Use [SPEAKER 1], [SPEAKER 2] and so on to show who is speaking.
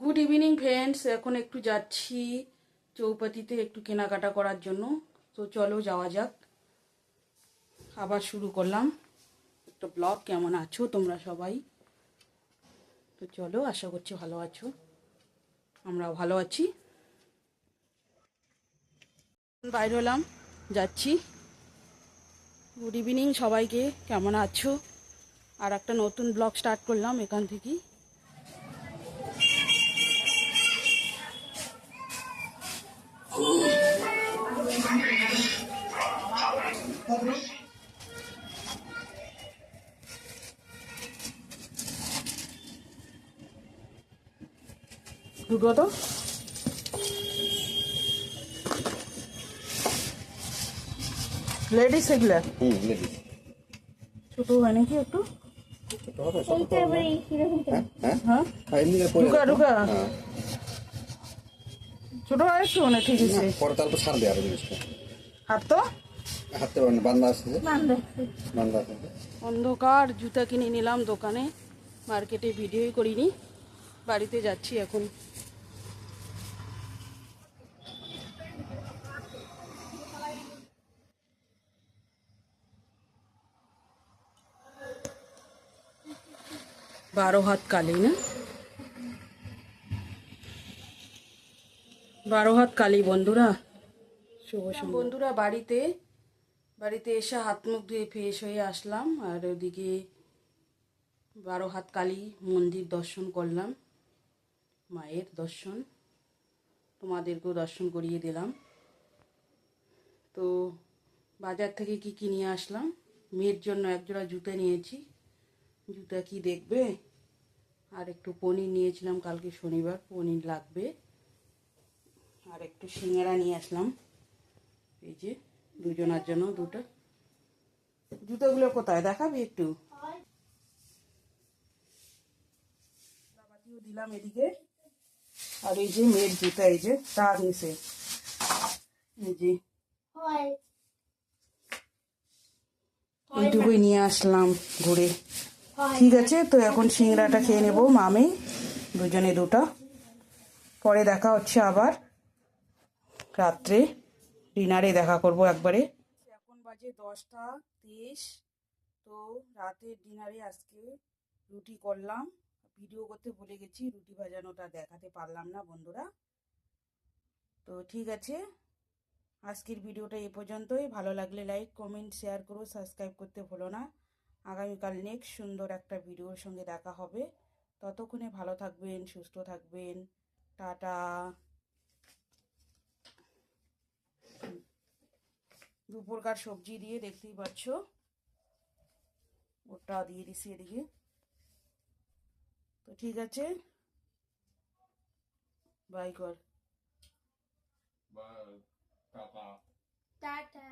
[SPEAKER 1] Good evening friends এখন একটু যাচ্ছি চৌপাতিতে একটু কেনাকাটা করার জন্য। তো চলো যাওয়া যাক। আবার শুরু করলাম। একটা ব্লগ কেমন আছো তোমরা সবাই? তো চলো, আশা করছি ভালো আছো। আমরাও ভালো আছি। বাইরে হলাম, যাচ্ছি। গুড ইভিনিং সবাইকে, কেমন আছো? আর একটা নতুন ব্লগ স্টার্ট করলাম এখান থেকেই। দুটো তো? লেডিস এগুলা?
[SPEAKER 2] হুম লেডিস
[SPEAKER 1] ছোট হয় নাকি একটু?
[SPEAKER 2] ছোট হ্যাঁ হ্যাঁ?
[SPEAKER 1] হ্যাঁ?
[SPEAKER 2] হ্যাঁ। হ্যাঁ।
[SPEAKER 1] হয় না ঠিক আছে।
[SPEAKER 2] পরে তারপর ছাড়বে আরও জিনিসটা।
[SPEAKER 1] হাত তো?
[SPEAKER 2] হাতে পারেন বান্ধা আছে বান্ধা আছে।
[SPEAKER 1] অন্ধকার জুতা কিনে নিলাম দোকানে। মার্কেটে ভিডিওই করিনি। বাড়িতে যাচ্ছি এখন। বারো হাত কালী না? বারো হাত কালি বন্ধুরা শুভ শুভ বন্ধুরা বাড়িতে বাড়িতে এসে হাত মুখ ধুয়ে ফ্রেশ হয়ে আসলাম আর ওদিকে বারো হাত কালী মন্দির দর্শন করলাম। মায়ের দর্শন। তোমাদেরকেও দর্শন করিয়ে দিলাম। তো বাজার থেকে কি কি নিয়ে আসলাম? মেয়ের জন্য একজোড়া জুতো নিয়েছি। জুতা কি দেখবে? আর একটু পনির নিয়েছিলাম কালকে শনিবার, পনির লাগবে। আর একটু সিঙ্গারা নিয়ে আসলাম। এই যে দুজনার জন্য দুটো। জুতোগুলো কোথায়? দেখাবি একটু। দিলাম এদিকে। আর এই যে মেয়ের জুতা এই যে তার নিচে। এই যে এইটুকুই নিয়ে আসলাম ঘুরে। ঠিক আছে তো এখন সিংড়াটা খেয়ে নেব মামে দুজনে দুটো। পরে দেখা হচ্ছে আবার। রাত্রে ডিনারে দেখা করব একবারে। এখন বাজে দশটা তেইশ তো রাতের ডিনারে আজকে রুটি করলাম। ভিডিও করতে ভুলে গেছি, রুটি ভাজানোটা দেখাতে পারলাম না বন্ধুরা। তো ঠিক আছে, আজকের ভিডিওটা এ পর্যন্তই। ভালো লাগলে লাইক কমেন্ট শেয়ার করো সাবস্ক্রাইব করতে ভুলো না। আগামীকাল নেক্সট সুন্দর একটা ভিডিওর সঙ্গে দেখা হবে। ততক্ষণে ভালো থাকবেন, সুস্থ থাকবেন। টাটা। দুপুরকার সবজি দিয়ে দেখতেই পাচ্ছ। ওটা দিয়ে দিছি এদিকে। তো ঠিক আছে। বাই কর।
[SPEAKER 3] টাটা